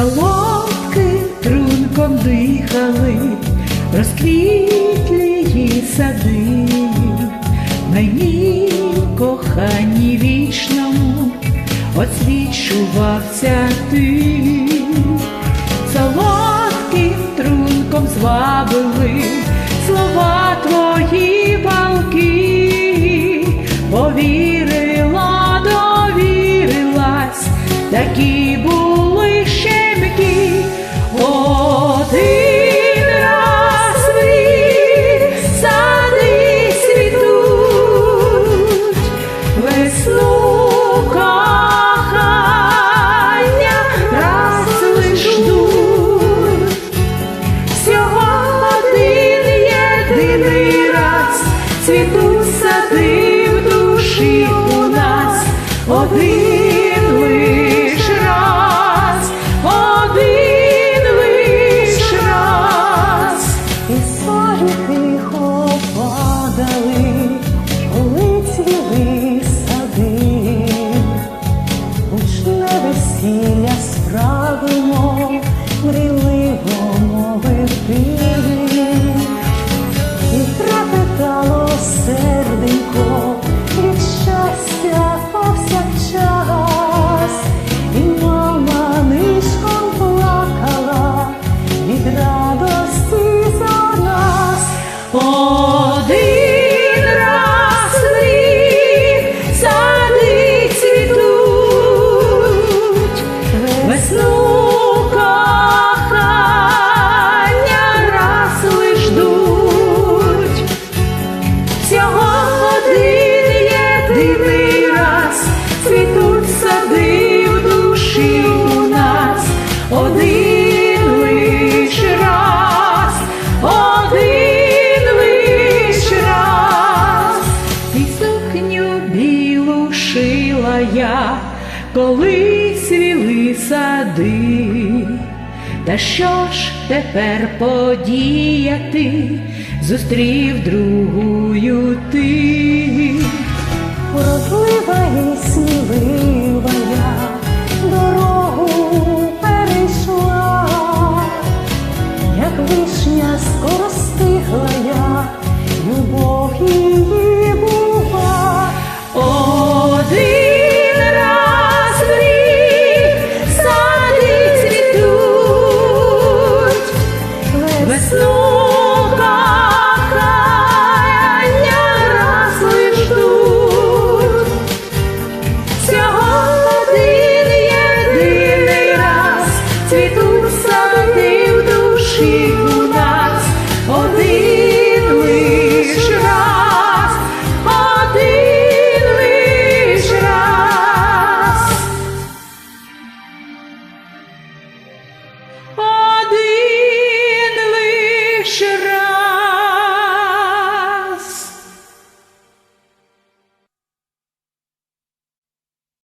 солодким трунком дихали, розквітлі її сади, мені коханні вічному освічувався ти, солодким трунком звабили слова твої палки, повірила, довірилась, такі були раз цвітуть сади в душі у нас. Один Один раз цвітуть, весну раз лиш ждуть. Всього раз я, коли свіли сади. Та що ж тепер подіяти, зустрів другую ти. Вродлива і